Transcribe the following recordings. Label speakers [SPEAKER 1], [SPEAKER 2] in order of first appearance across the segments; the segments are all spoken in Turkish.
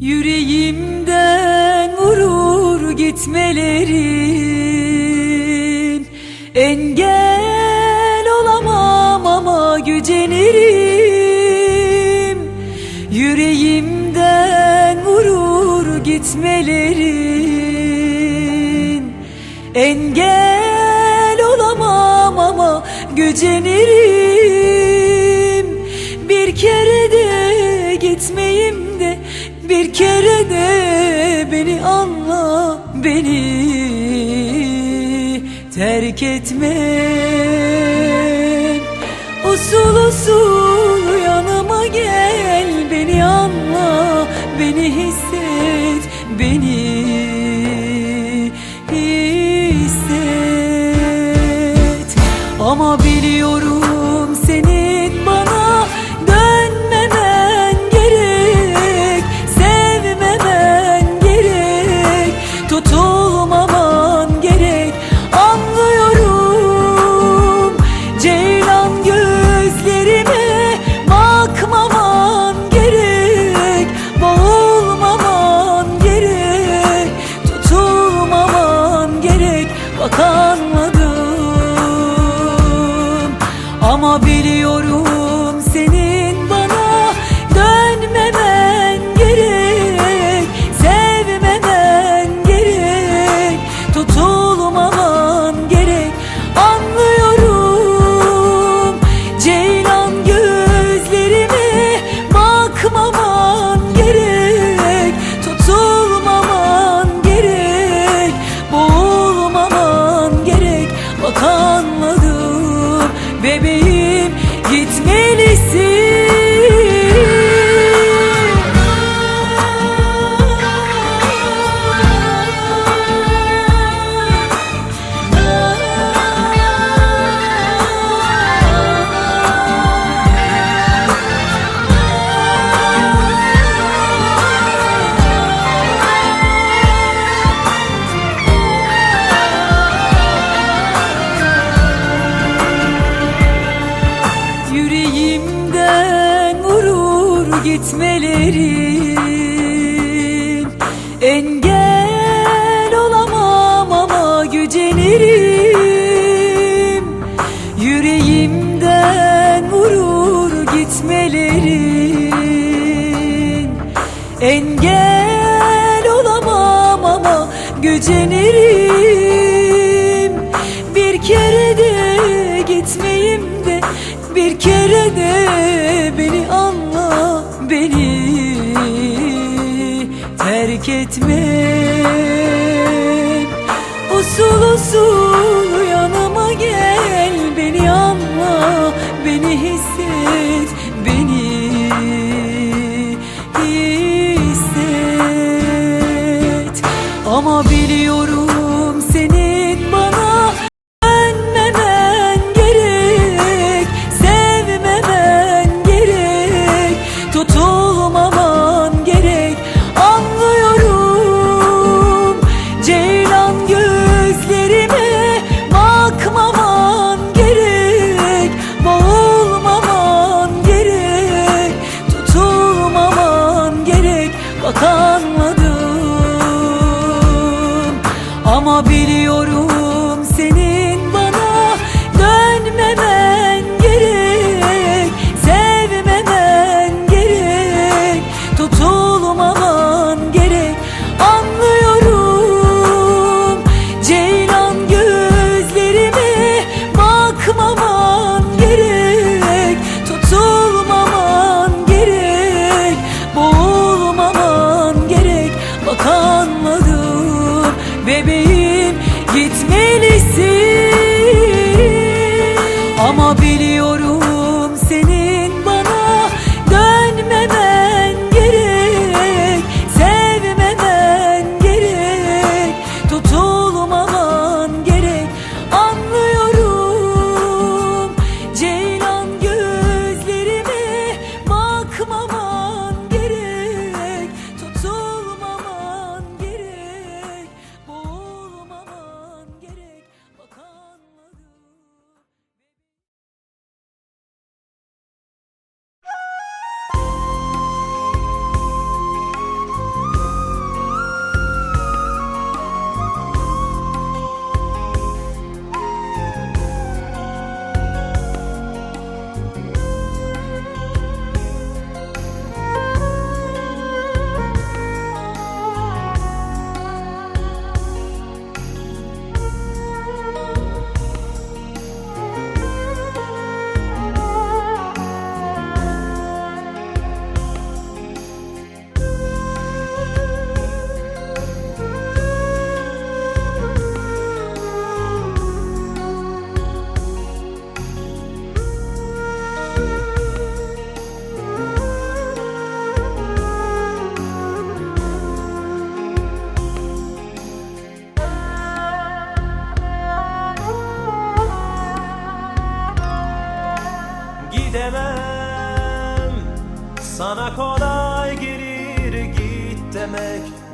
[SPEAKER 1] Yüreğimden vurur gitmelerin. Engel olamam ama gücenirim. Yüreğimden vurur gitmelerin. Engel olamam ama gücenirim. Bir kere bir kere de beni anla beni terk etme. Usul usul gecelerim. Yüreğimden vurur gitmelerin. Engel olamam ama gücenirim Bir kere de gitmeyim de Bir kere de beni anla beni. Terk etme usul usul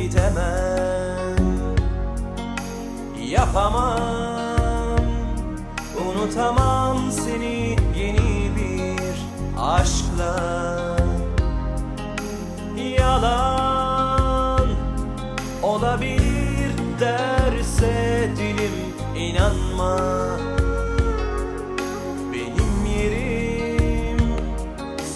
[SPEAKER 2] gidemem. Yapamam. Unutamam seni yeni bir aşkla. Yalan olabilir derse dilim inanma. Benim yerim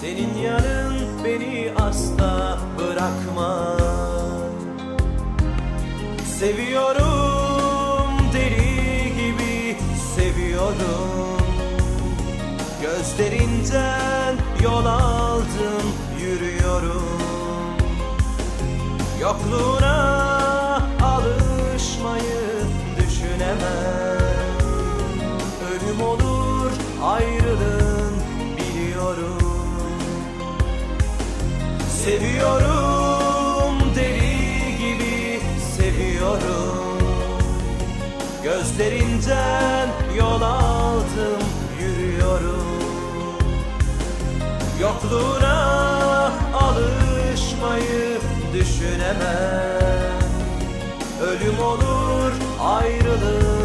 [SPEAKER 2] senin yanın beni asla bırakma Seviyorum deli gibi seviyorum Gözlerinden yol aldım yürüyorum. Yokluğuna alışmayı düşünemem. Ölüm olur ayrılığın biliyorum. Seviyorum Gözlerinden yol aldım yürüyorum. Yokluğuna alışmayı düşünemem. Ölüm olur ayrılığın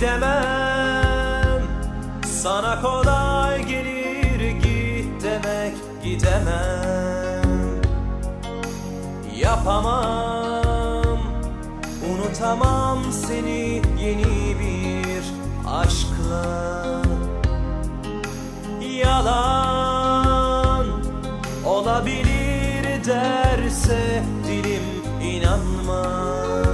[SPEAKER 2] Gidemem. Sana kolay gelir git demek gidemem. Yapamam Unutamam seni yeni bir aşkla. Yalan olabilir derse dilim inanma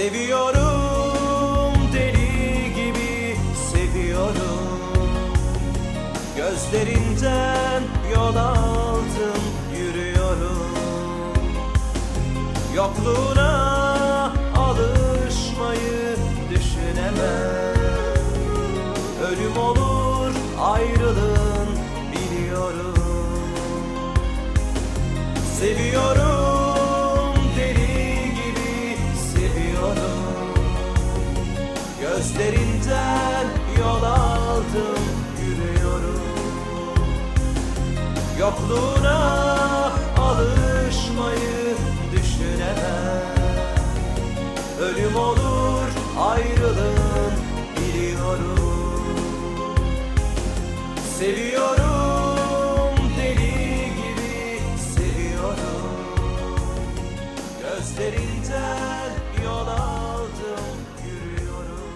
[SPEAKER 2] Seviyorum deli gibi seviyorum. Gözlerinden yol aldım yürüyorum. Yokluğuna alışmayı düşünemem. Ölüm olur ayrılığın biliyorum. Seviyorum Yokluğuna alışmayı düşünemem. Ölüm olur ayrılığın biliyorum. Seviyorum deli gibi seviyorum. Gözlerinden yol aldım yürüyorum.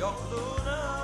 [SPEAKER 2] Yokluğuna